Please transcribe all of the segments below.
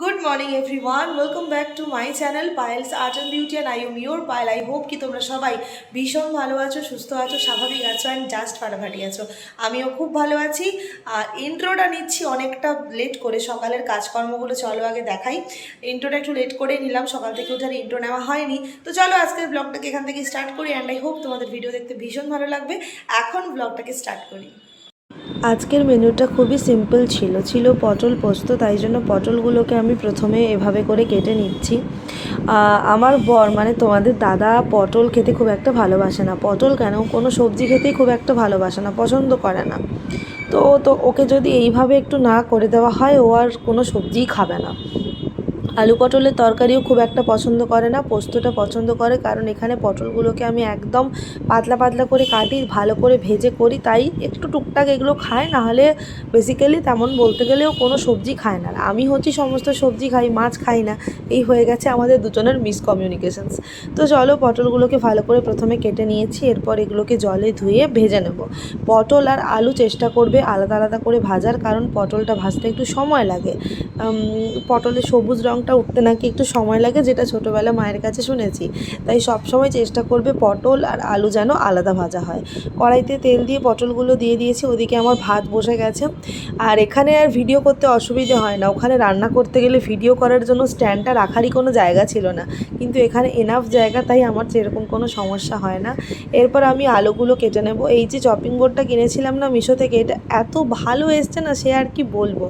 Good morning every one welcome back to my channel Payel's art and beauty and I am your Payel I hope কি তোমরা সবাই ভীষণ ভালো আছো, সুস্থ আছো, স্বাভাবিক আছো অ্যান্ড জাস্ট ফাটাফাটি আছো। আমিও খুব ভালো আছি। আর ইন্ট্রোটা নিচ্ছি অনেকটা লেট করে, সকালের কাজকর্মগুলো চলো আগে দেখাই। ইন্ট্রোটা একটু লেট করে নিলাম, সকাল থেকে উঠার ইন্ট্রো নেওয়া হয়নি। তো চলো আজকের ব্লগটাকে এখান থেকে স্টার্ট করি অ্যান্ড আই হোপ তোমাদের ভিডিও দেখতে ভীষণ ভালো লাগবে। এখন ব্লগটাকে স্টার্ট করি। আজকের মেনুটা খুবই সিম্পল ছিল। ছিল পটল পোস্ত, তাই জন্য পটলগুলোকে আমি প্রথমে এভাবে করে কেটে নিচ্ছি। আমার বর মানে তোমাদের দাদা পটল খেতে খুব একটা ভালোবাসে না। পটল কেন? কোনো সবজি খেতেই খুব একটা ভালোবাসে না, পছন্দ করে না। তো তো ওকে যদি এইভাবে একটু না করে দেওয়া হয়, ও আর কোনো সবজিই খাবে না। আলু পটলের তরকারিও খুব একটা পছন্দ করে না, পোস্তটা পছন্দ করে, কারণ এখানে পটলগুলোকে আমি একদম পাতলা পাতলা করে কাটি, ভালো করে ভেজে করি, তাই একটু টুকটাক এগুলো খায় নাহলে বেসিক্যালি তেমন বলতে গেলেও কোনো সবজি খায় না। আমি হচ্ছি সমস্ত সবজি খাই, মাছ খাই না, এই হয়ে গেছে আমাদের দুজনের মিসকমিউনিকেশনস তো চলো পটলগুলোকে ভালো করে প্রথমে কেটে নিয়েছি, এরপর এগুলোকে জলে ধুয়ে ভেজে নেব। পটল আর আলু চেষ্টা করবে আলাদা আলাদা করে ভাজার, কারণ পটলটা ভাজতে একটু সময় লাগে। পটলের সবুজ রঙটা উঠতে নাকি একটু সময় লাগে, যেটা ছোটোবেলা মায়ের কাছে শুনেছি। তাই সব সময় চেষ্টা করবে পটল আর আলু যেন আলাদা ভাজা হয়। কড়াইতে তেল দিয়ে পটলগুলো দিয়ে দিয়েছি, ওদিকে আমার ভাত বসে গেছে। আর এখানে আর ভিডিও করতে অসুবিধে হয় না। ওখানে রান্না করতে গেলে ভিডিও করার জন্য স্ট্যান্ডটা রাখারই কোনো জায়গা ছিল না। কিন্তু এখানে এনাফ জায়গা, তাই আমার সেরকম কোনো সমস্যা হয় না। এরপর আমি আলুগুলো কেটে নেব। এই যে চপিং বোর্ডটা কিনেছিলাম না মিশো থেকে, এটা এত ভালো এসছে না, সে আর কি বলব?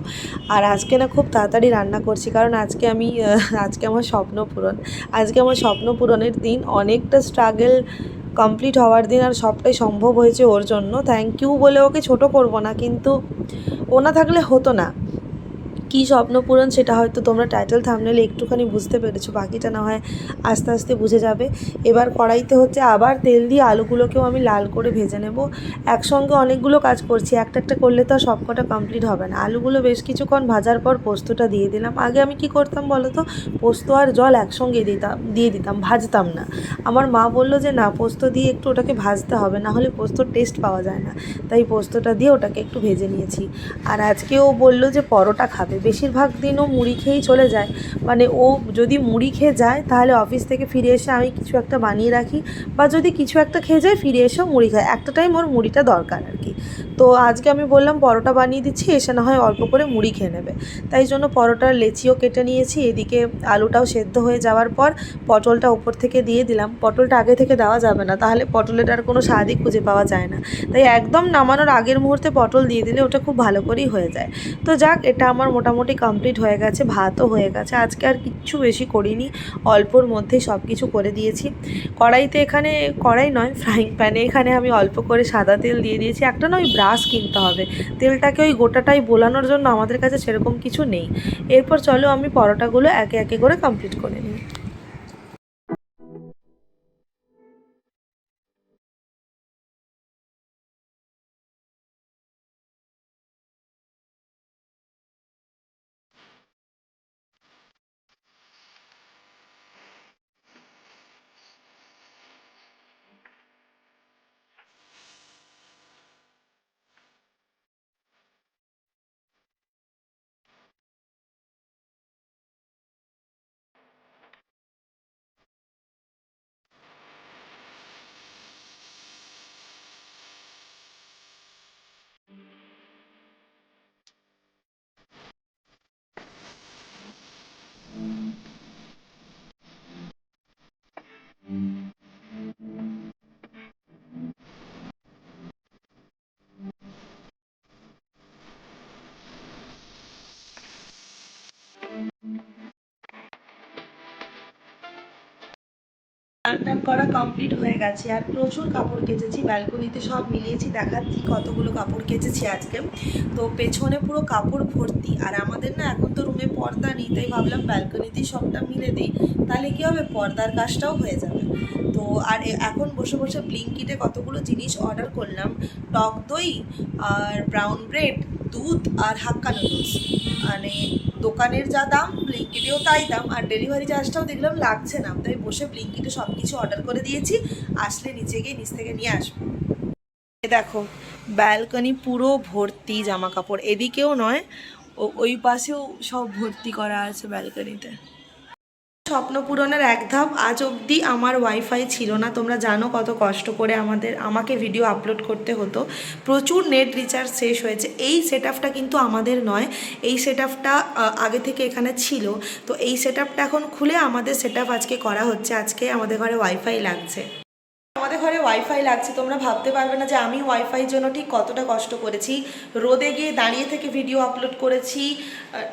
আর আজকে না খুব তাড়াতাড়ি রান্না করছি, কারণ আজকে আমি আহ, আজকে আমার স্বপ্ন পূরণ। আজকে আমার স্বপ্ন পূরণের দিন অনেকটা স্ট্রাগল কমপ্লিট হওয়ার দিন আর সবটাই সম্ভব হয়েছে ওর জন্য। থ্যাংক ইউ বলে ওকে ছোট করব না কিন্তু ও না থাকলে হতো না। কী স্বপ্ন পূরণ সেটা হয়তো তোমরা টাইটেল থামনেলে একটুখানি বুঝতে পেরেছ, বাকিটা না হয় আস্তে আস্তে বুঝে যাবে। এবার কড়াইতে হচ্ছে আবার তেল দিয়ে আলুগুলোকেও আমি লাল করে ভেজে নেব। একসঙ্গে অনেকগুলো কাজ করছি, একটা একটা করলে তো আর সবকটা কমপ্লিট হবে না। আলুগুলো বেশ কিছুক্ষণ ভাজার পর পোস্তটা দিয়ে দিলাম। আগে আমি কি করতাম বলো তো? পোস্ত আর জল একসঙ্গে দিতাম, দিয়ে দিতাম, ভাজতাম না। আমার মা বলল যে, না, পোস্ত দিয়ে একটু ওটাকে ভাজতে হবে, না হলে পোস্তর টেস্ট পাওয়া যায় না। তাই পোস্তটা দিয়ে ওটাকে একটু ভেজে নিয়েছি। আর আজকে ও বলল যে, পরোটা খাবে। বেশিরভাগ দিন ও মুড়ি খেয়েই চলে যায়। মানে ও যদি মুড়ি খেয়ে যায়, তাহলে অফিস থেকে ফিরে এসে আমি কিছু একটা বানিয়ে রাখি বা যদি কিছু একটা খেয়ে যায়, ফিরে এসেও মুড়ি খায় একটা টাইম ওর মুড়িটা দরকার আর কি। তো আজকে আমি বললাম, পরোটা বানিয়ে দিচ্ছি, এসে না হয় অল্প করে মুড়ি খেয়ে নেবে। তাই জন্য পরোটার লেচিও কেটে নিয়েছি। এদিকে আলুটাও সেদ্ধ হয়ে যাওয়ার পর পটলটা উপর থেকে দিয়ে দিলাম। পটলটা আগে থেকে দেওয়া যাবে না, তাহলে পটলের আর কোনো স্বাদই খুঁজে পাওয়া যায় না। তাই একদম নামানোর আগের মুহূর্তে পটল দিয়ে দিলে ওটা খুব ভালো করেই হয়ে যায়। তো যাক, এটা আমার মোটামুটি কমপ্লিট হয়ে গেছে, ভাতও হয়ে গেছে। আজকে আর কিচ্ছু বেশি করিনি, অল্পর মধ্যেই সব কিছু করে দিয়েছি। কড়াইতে এখানে, কড়াই নয় ফ্রাইং প্যানে এখানে আমি অল্প করে সাদা তেল দিয়ে দিয়েছি। একটা না ওই ব্রাশ কিনতে হবে। তেলটাকে ওই গোটাটাই বোলানোর জন্য আমাদের কাছে সেরকম কিছু নেই। এরপর চলো আমি পরোটাগুলো একে একে করে কমপ্লিট করে নিই। স্নান করা কমপ্লিট হয়ে গেছে। আর প্রচুর কাপড় কেচেছি ব্যালকনিতে সব মিলিয়েছি, দেখাচ্ছি কতগুলো কাপড় কেচেছি আজকে। তো পেছনে পুরো কাপড় ভর্তি, আর আমাদের না এখন তো রুমে পর্দা নেই, তাই ভাবলাম ব্যালকনিতেই সবটা মিলে দিই। তাহলে কী হবে? পর্দার কাজটাও হয়ে যাবে। তো আর এখন বসে বসে ব্লিঙ্কিটে কতগুলো জিনিস অর্ডার করলাম। টক দই আর ব্রাউন ব্রেড দুধ আর হাক্কা নুডলস মানে দোকানের যা দাম, ব্লিঙ্কিটেও তাই দাম, আর ডেলিভারি চার্জটাও দেখলাম লাগছে না। তাই বসে ব্লিঙ্কিটে সব কিছু অর্ডার করে দিয়েছি, আসলে নিচে গিয়ে নিচ থেকে নিয়ে আসব। দেখো ব্যালকনি পুরো ভর্তি জামা কাপড় এদিকেও নয় ওই পাশেও সব ভর্তি করা আছে ব্যালকনিতে স্বপ্ন পূরণের এক ধাপ আজ অবধি আমার ওয়াইফাই ছিল না। তোমরা জানো কত কষ্ট করে আমাদের, আমাকে ভিডিও আপলোড করতে হতো। প্রচুর নেট রিচার্জ শেষ হয়েছে। এই সেট কিন্তু আমাদের নয়। এই সেট আগে থেকে এখানে ছিল। তো এই সেট এখন খুলে আমাদের সেট আজকে করা হচ্ছে। আজকে আমাদের ঘরে ওয়াইফাই লাগছে। আমাদের ঘরে ওয়াইফাই লাগছে, তোমরা ভাবতে পারবে না যে আমি ওয়াইফাইয়ের জন্য ঠিক কতটা কষ্ট করেছি। রোদে গিয়ে দাঁড়িয়ে থেকে ভিডিও আপলোড করেছি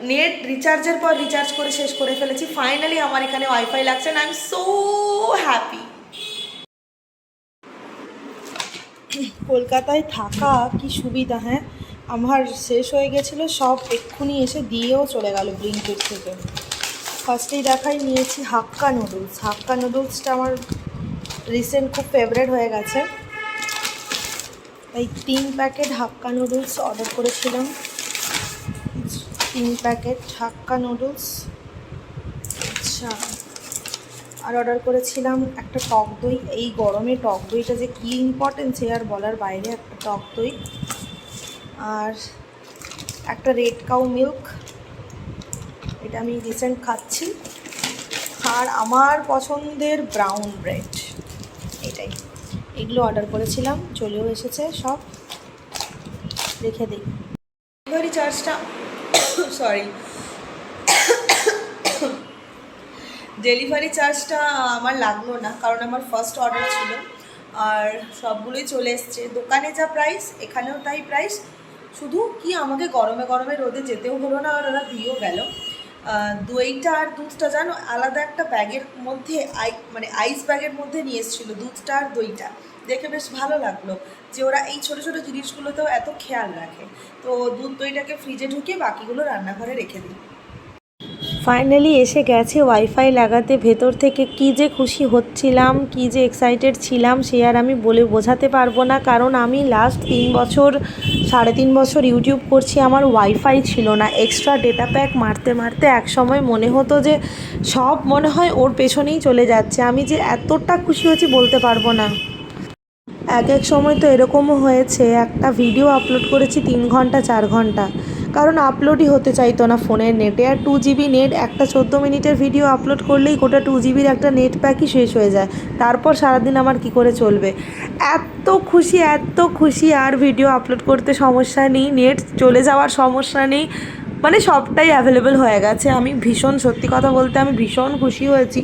নেট রিচার্জের পর রিচার্জ করে শেষ করে ফেলেছি। ফাইনালি আমার এখানে ওয়াইফাই লাগছে আই এম সো হ্যাপি কলকাতায় থাকা কি সুবিধা হ্যাঁ? আমার শেষ হয়ে গেছিল, সব এক্ষুনি এসে দিয়েও চলে গেল ব্লিঙ্কিট থেকে। ফার্স্টেই দেখাই নিয়েছি হাক্কা নুডলস হাক্কা নুডলসটা আমার রিসেন্ট খুব ফেভারেট হয়ে গেছে। এই তিন প্যাকেট হাক্কা নুডলস অর্ডার করেছিলাম। তিন প্যাকেট হাক্কা নুডলস আচ্ছা আর অর্ডার করেছিলাম একটা টক দই। এই গরমে টক দইটা যে কী ইম্পর্টেন্ট সে আর বলার বাইরে, একটা টক দই। আর একটা রেড কাউ মিল্ক এটা আমি রিসেন্ট খাচ্ছি। আর আমার পছন্দের ব্রাউন ব্রেড এটাই। এগুলো অর্ডার করেছিলাম, চলেও এসেছে সব। রেখে দিই। ডেলিভারি চার্জটা সরি ডেলিভারি চার্জটা আমার লাগল না, কারণ আমার ফার্স্ট অর্ডার ছিল। আর সবগুলোই চলে এসছে। দোকানে যা প্রাইস এখানেও তাই প্রাইস শুধু কি আমাকে গরমে গরমে রোদে যেতেও হলো না, আর ওরা দিয়েও গেল। দইটা আর দুধটা জানো, আলাদা একটা ব্যাগের মধ্যে আই মানে আইস ব্যাগের মধ্যে নিয়ে এসেছিল, দুধটা আর দইটা। দেখে বেশ ভালো লাগল যে ওরা এই ছোটো ছোটো জিনিসগুলোতেও এত খেয়াল রাখে। তো দুধ দইটাকে ফ্রিজে ঢুকিয়ে বাকিগুলো রান্নাঘরে রেখে দিই ফাইনালি এসে গেছে ওয়াইফাই লাগাতে, ভেতর থেকে কি যে খুশি হচ্ছিলাম, কি যে এক্সাইটেড ছিলাম, সে আর আমি বলে বোঝাতে পারব না। কারণ আমি লাস্ট তিন বছর, সাড়ে তিন বছর ইউটিউব করছি, আমার ওয়াইফাই ছিল না। এক্সট্রা ডেটা প্যাক মারতে মারতে এক সময় মনে হতো যে সব মনে হয় ওর পেছনেই চলে যাচ্ছে। আমি যে এতটা খুশি হয়েছি বলতে পারব না। এক এক সময় তো এরকমও হয়েছে। একটা ভিডিও আপলোড করেছি তিন ঘণ্টা, চার ঘণ্টা। কারণ আপলোডই হতে চাইতো না ফোনের নেটে আর টু জিবি নেট একটা চোদ্দ মিনিটের ভিডিও আপলোড করলেই গোটা টু জিবির একটা নেট প্যাকই শেষ হয়ে যায়। তারপর সারাদিন আমার কি করে চলবে? এত খুশি এত খুশি আর ভিডিও আপলোড করতে সমস্যা নেই নেট চলে যাওয়ার সমস্যা নেই। মানে সবটাই অ্যাভেলেবেল হয়ে গেছে। আমি ভীষণ, সত্যি কথা বলতে আমি ভীষণ খুশি হয়েছি।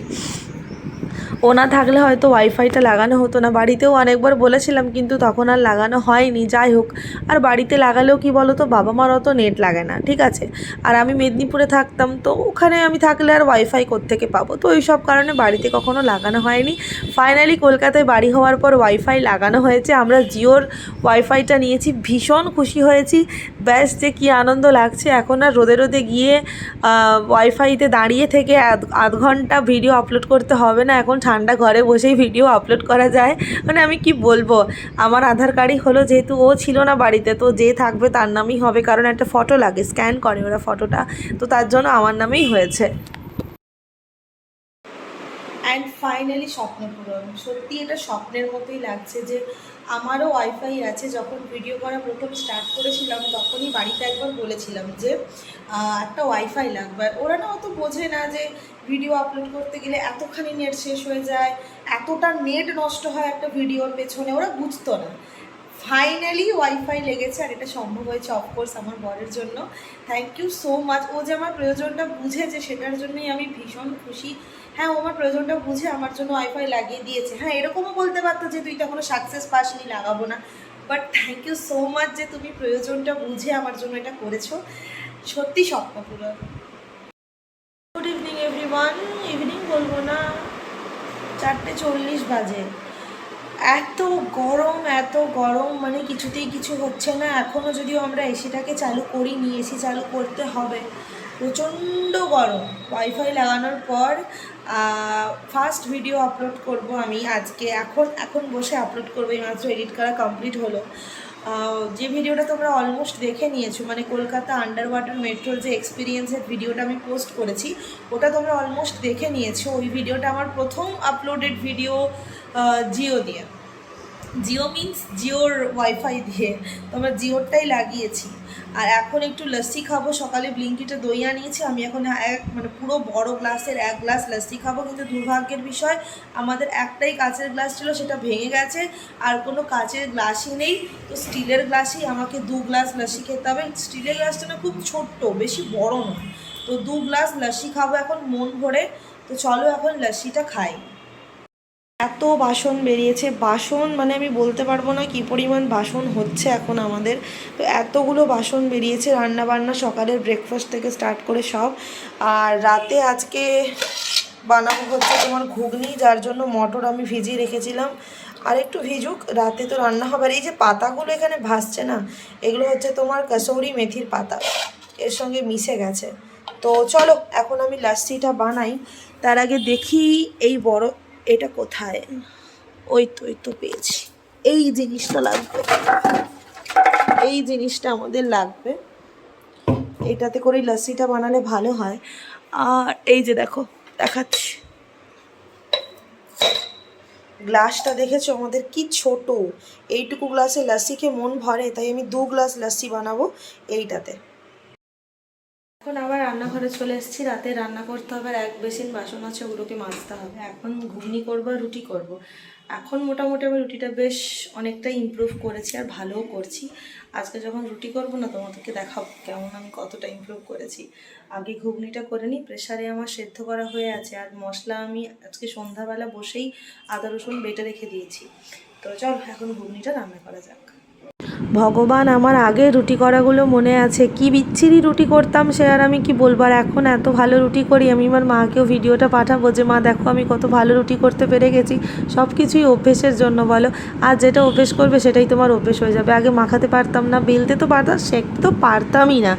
ও না থাকলে হয়তো ওয়াইফাইটা লাগানো হতো না। বাড়িতেও অনেকবার বলেছিলাম, কিন্তু তখন আর লাগানো হয়নি। যাই হোক, আর বাড়িতে লাগালেও কি বলো তো বাবা মার অত নেট লাগে না, ঠিক আছে? আর আমি মেদিনীপুরে থাকতাম, তো ওখানে আমি থাকলে আর ওয়াইফাই কোত্থেকে পাবো? তো ওই সব কারণে বাড়িতে কখনো লাগানো হয়নি। ফাইনালি কলকাতায় বাড়ি হওয়ার পর ওয়াইফাই লাগানো হয়েছে। আমরা জিওর ওয়াইফাইটা নিয়েছি, ভীষণ খুশি হয়েছি। ব্যাস, যে কী আনন্দ লাগছে। এখন আর রোদে রোদে গিয়ে ওয়াইফাইতে দাঁড়িয়ে থেকে আধ আধ ঘণ্টা ভিডিও আপলোড করতে হবে না। এখন ঠান্ডা ঘরে বসেই ভিডিও আপলোড করা যায়। মানে আমি কি বলব? আমার আধার কার্ডই হলো যেহেতু ও ছিল না বাড়িতে, তো যে থাকবে তার নামই হবে। কারণ একটা ফটো লাগে স্ক্যান করে ওরা ফটোটা তো তার জন্য আমার নামেই হয়েছে। অ্যান্ড ফাইনালি স্বপ্ন পূরণ। সত্যি এটা স্বপ্নের মতোই লাগছে যে আমারও ওয়াইফাই আছে। যখন ভিডিও করা প্রথম স্টার্ট করেছিলাম, তখনই বাড়িতে একবার বলেছিলাম যে একটা ওয়াইফাই লাগবে। ওরা না অত বোঝে না যে ভিডিও আপলোড করতে গেলে এতখানি নেট শেষ হয়ে যায়, এতটা নেট নষ্ট হয় একটা ভিডিওর পেছনে, ওরা বুঝতো না। ফাইনালি ওয়াইফাই লেগেছে আর এটা সম্ভব হয়েছে অফকোর্স আমার বরের জন্য। থ্যাংক ইউ সো মাচ ও যে আমার প্রয়োজনটা বুঝেছে সেটার জন্যই আমি ভীষণ খুশি। হ্যাঁ ও আমার প্রয়োজনটা বুঝে আমার জন্য ওয়াইফাই লাগিয়ে দিয়েছে। হ্যাঁ এরকমও বলতে পারতো যে তুই তো এখনও সাকসেস পাসনি, লাগাবো না। But thank you so much যে তুমি প্রয়োজনটা বুঝে আমার জন্য এটা করেছ। সত্যি স্বপ্ন এভরিওয়ান ইভিনিং বলব না, চারটে চল্লিশ বাজে। এত গরম এত গরম মানে কিছুতেই কিছু হচ্ছে না। এখনও যদিও আমরা এসিটাকে চালু করিনি এসি চালু করতে হবে। প্রচণ্ড গরম। ওয়াইফাই লাগানোর পর ফার্স্ট ভিডিও আপলোড করব আমি আজকে। এখন এখন বসে আপলোড করব, এই মাত্র এডিট করা কমপ্লিট হলো। যে ভিডিওটা তোমরা অলমোস্ট দেখে নিয়েছো মানে কলকাতা আন্ডার ওয়াটার মেট্রোর যে এক্সপিরিয়েন্সের ভিডিওটা আমি পোস্ট করেছি, ওটা তোমরা অলমোস্ট দেখে নিয়েছো। ওই ভিডিওটা আমার প্রথম আপলোডেড ভিডিও জিও দিয়ে। জিও মিন্স জিওর ওয়াইফাই দিয়ে। তোমরা জিওরটাই লাগিয়েছি। আর এখন একটু লস্যি খাব। সকালে ব্লিঙ্কিটে দই আনিয়েছি। আমি এখন এক মানে পুরো বড় গ্লাসের এক গ্লাস লস্যি খাব। কিন্তু দুর্ভাগ্যের বিষয়, আমাদের একটাই কাচের গ্লাস ছিল, সেটা ভেঙে গেছে। আর কোনো কাঁচের গ্লাসই নেই। তো স্টিলের গ্লাসই আমাকে দু গ্লাস লস্যি খেতে হবে। স্টিলের গ্লাসটা না খুব ছোট্ট, বেশি বড় নয়। তো দু গ্লাস লস্যি খাব এখন মন ভরে। তো চলো এখন লস্যিটা খাই। এত বাসন বেরিয়েছে। বাসন মানে আমি বলতে পারব না কি পরিমাণ বাসন হচ্ছে এখন আমাদের। তো এতগুলো বাসন বেরিয়েছে রান্না বান্না সকালের ব্রেকফাস্ট থেকে স্টার্ট করে সব। আর রাতে আজকে বানাবো হচ্ছে তোমার ঘুগনি, যার জন্য মটর আমি ভিজিয়ে রেখেছিলাম। আর একটু ভিজুক, রাতে তো রান্না হবে। আর এই যে পাতাগুলো এখানে ভাসছে না, এগুলো হচ্ছে তোমার কাসৌরি মেথির পাতা। এর সঙ্গে মিশে গেছে। তো চলো, এখন আমি লাস্সিটা বানাই। তার আগে দেখি এই বড় এটা কোথায়? ওই তো ওই তো পেয়েছি। এই জিনিসটা লাগবে। এই জিনিসটা আমাদের লাগবে। এটাতে করে লাস্সিটা বানালে ভালো হয়। আর এই যে দেখো, দেখাচ্ছি। গ্লাসটা দেখেছ? আমাদের কি ছোট। এইটুকু গ্লাসে লাস্সি খেয়ে মন ভরে, তাই আমি দু গ্লাস লাস্সি বানাবো এইটাতে। এখন আবার রান্নাঘরে চলে এসেছি। রাতে রান্না করতে হবে আর এক বেসিন বাসন আছে, ওগুলোকে মাজতে হবে। এখন ঘুগনি করব রুটি করব। এখন মোটামুটি আমি রুটিটা বেশ অনেকটাই ইমপ্রুভ করেছি আর ভালোও করছি। আজকে যখন রুটি করব না, তোমাদেরকে দেখাবো কেমন আমি কতটা ইমপ্রুভ করেছি। আগে ঘুগনিটা করে নিই প্রেশারে আমার সেদ্ধ করা হয়ে আছে আর মশলা আমি আজকে সন্ধ্যাবেলা বসেই আদা রসুন বেটে রেখে দিয়েছি। তো চল, এখন ঘুগনিটা রান্না করা যাক। ভগবান, আমার আগে রুটি করাগুলো মনে আছে। কি বিচ্ছিরি রুটি করতাম সে আর আমি কি বলব? আর এখন এত ভালো রুটি করি, আমি আমার মাকেও ভিডিওটা পাঠাবো যে, মা, দেখো আমি কত ভালো রুটি করতে পেরে গেছি। সব কিছুই অভ্যেসের জন্য বলো। আর যেটা অভ্যেস করবে, সেটাই তোমার অভ্যেস হয়ে যাবে। আগে মাখাতে পারতাম না, বেলতে তো পারতাম শেখতে তো পারতামই না।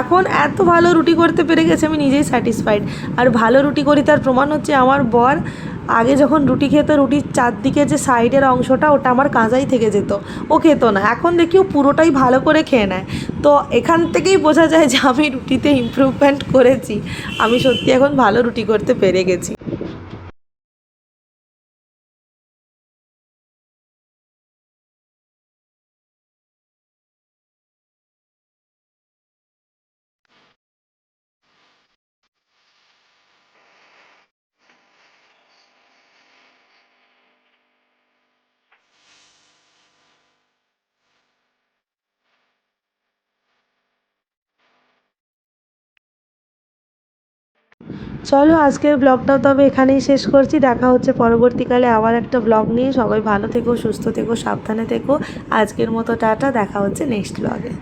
এখন এত ভালো রুটি করতে পেরে গেছে, আমি নিজেই স্যাটিসফাইড আর ভালো রুটি করি, তার প্রমাণ হচ্ছে আমার বর আগে যখন রুটি খেতো, রুটির চারদিকে যে সাইডের অংশটা, ওটা আমার কাঁচাই থেকে যেত। ও খেত না। এখন দেখি ও পুরোটাই ভালো করে খেয়ে নেয়। তো এখান থেকেই বোঝা যায় যে আমি রুটিতে ইমপ্রুভমেন্ট করেছি। আমি সত্যি এখন ভালো রুটি করতে পেরে গেছি। চলো, আজকের ব্লগটাও তবে এখানেই শেষ করছি। দেখা হচ্ছে পরবর্তীকালে আবার একটা ব্লগ নিয়ে। সবাই ভালো থেকো, সুস্থ থেকো, সাবধানে থেকো। আজকের মতো টাটা, দেখা হচ্ছে নেক্সট ব্লগে